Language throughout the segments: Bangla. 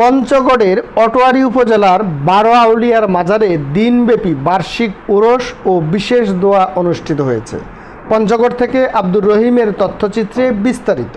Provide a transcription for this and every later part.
পঞ্চগড়ের অটোয়ারি উপজেলার বারো আউলিয়ার মাজারে দিনব্যাপী বার্ষিক ওরস ও বিশেষ দোয়া অনুষ্ঠিত হয়েছে। পঞ্চগড় থেকে আব্দুর রহিমের তথ্যচিত্রে বিস্তারিত।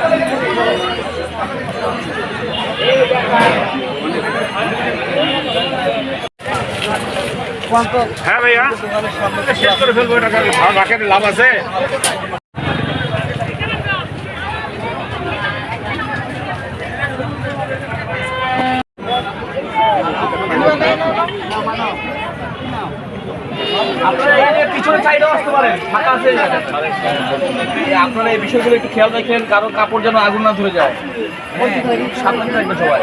হ্যাঁ ভাইয়া। শেষ করে ফেলব এটা রাখেন লাভ আছে। আপনারা এই বিষয়গুলো একটু খেয়াল রাখেন কারণ কাপড় যেন আগুন না ধরে যায়। হ্যাঁ, সাবধানে থাকবেন সবাই।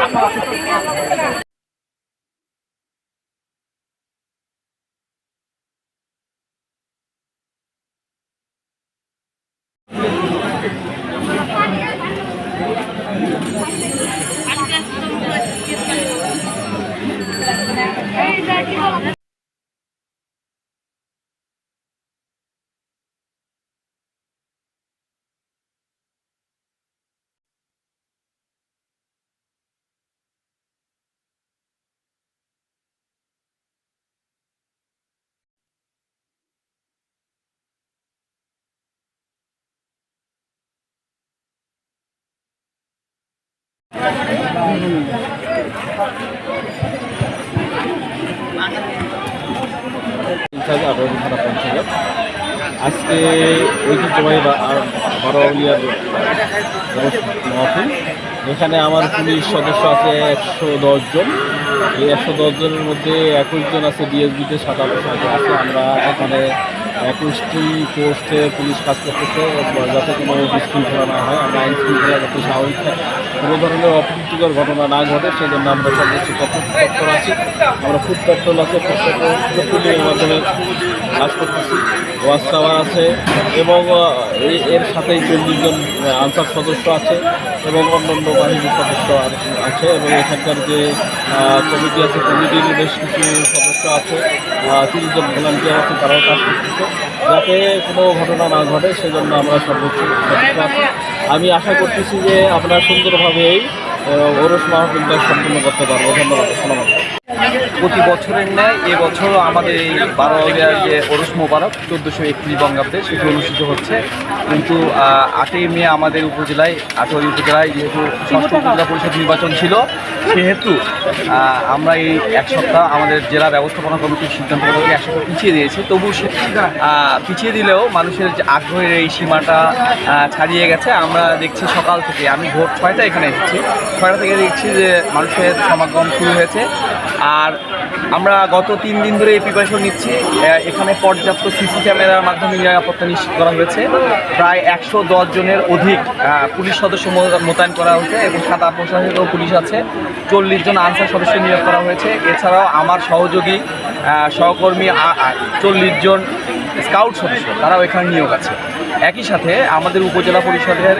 আজকে ঐতিহ্যবাহী বা- আর বারোয়ালিয়ার মহফিল, এখানে আমার পুলিশ সদস্য আছে একশো জন। এই একশো জনের মধ্যে একুশ জন আছে ডিএসবিতে সাতাশ আছে। আমরা এখানে একুশটি পোস্টে পুলিশ কাজ করতেছে যাতে কোনো বিশৃঙ্খলা না হয়, আমরা আইন শৃঙ্খলা যাতে স্বাভাবিক থাকে কোনো ধরনের অপ্রীতিকর ঘটনা না ঘটে, সেজন্য আমরা সর্বোচ্চ তৎপর আছি আমরা খুব পেট্রোল আছে পেট্রোলিংয়ের মাধ্যমে কাজ করতেছি। ওয়াচ টাওয়ার আছে, এবং এর সাথেই চল্লিশ জন আনসার সদস্য আছে, এবং অন্যান্য বাহিনীর সদস্য আছে, এবং এখানকার যে কমিটি আছে, কমিটির বেশ কিছু সদস্য আছে যে ভলান্টিয়ার আছে তারাও কাজ করতেছে। যাতে কোনো ঘটনা না ঘটে, সেজন্য আমরা সর্বোচ্চ আমি আশা করতেছি যে আমরা সুন্দরভাবে এই ওরস মাহফিলটা সম্পূর্ণ করতে পারব ধন্যবাদ। প্রতি বছরের ন্যায় এবছরও আমাদের এই বারো যে ওরস মোবারক চোদ্দোশো একত্রিশ বঙ্গাব্দে সেটি অনুষ্ঠিত হচ্ছে। কিন্তু আটই মে আমাদের উপজেলায় আটোয়ারি উপজেলায় যেহেতু উপজেলা পরিষদ নির্বাচন ছিল, সেহেতু আমরা এই এক সপ্তাহ আমাদের জেলা ব্যবস্থাপনা কমিটির সিদ্ধান্ত এক সপ্তাহ পিছিয়ে দিয়েছি। তবু সে পিছিয়ে দিলেও মানুষের যে আগ্রহের এই সীমাটা ছাড়িয়ে গেছে। আমরা দেখছি সকাল থেকে, আমি ভোর ছয়টা এখানে এসেছি। ছয়টা থেকে দেখছি যে মানুষের সমাগম শুরু হয়েছে। আর আমরা গত তিন দিন ধরে এই প্রিপারেশন নিচ্ছি। এখানে পর্যাপ্ত সিসি ক্যামেরার মাধ্যমে নিরাপত্তা নিশ্চিত করা হয়েছে। প্রায় একশো দশ জনের অধিক পুলিশ সদস্য মোতায়েন করা হয়েছে এবং সাদা প্রশাসনেরও পুলিশ আছে। চল্লিশ জন আনসার সদস্য নিয়োগ করা হয়েছে। এছাড়াও আমার সহযোগী সহকর্মী চল্লিশ জন স্কাউট সদস্য, তারাও এখানে নিয়োগ আছে। একই সাথে আমাদের উপজেলা পরিষদের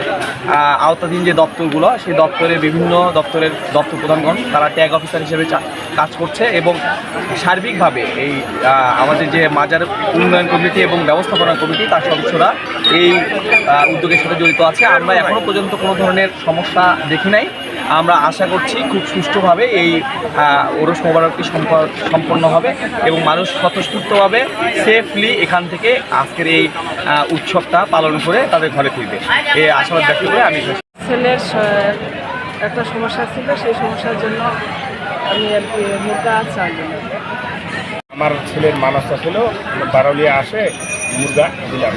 আওতাধীন যে দপ্তরগুলো, সেই দপ্তরে বিভিন্ন দপ্তরের দপ্তর প্রধানগণ, তারা ট্যাগ অফিসার হিসেবে কাজ করছে এবং সার্বিকভাবে এই আমাদের যে মাজার উন্নয়ন কমিটি এবং ব্যবস্থাপনা কমিটি, তার সদস্যরা এই উদ্যোগের সাথে জড়িত আছে। আমরা এখনও পর্যন্ত কোনো ধরনের সমস্যা দেখি নাই। আমরা আশা করছি খুব সুষ্ঠুভাবে এই ওরস মোবারকটি সম্প- সম্পন্ন হবে এবং মানুষ স্বতঃস্ফূর্তভাবে সেফলি এখান থেকে আজকের এই উৎসবটা পালন করে তাদের ঘরে ফিরবে। এই আশাবাদ ব্যক্ত করে আমি ছেলের একটা সমস্যা ছিল সেই সমস্যার জন্য আমি আর কি মুদ্রা চাই আমার ছেলের মানসটা ছিল বারোলিয়া আসে মুরগা দিলাম।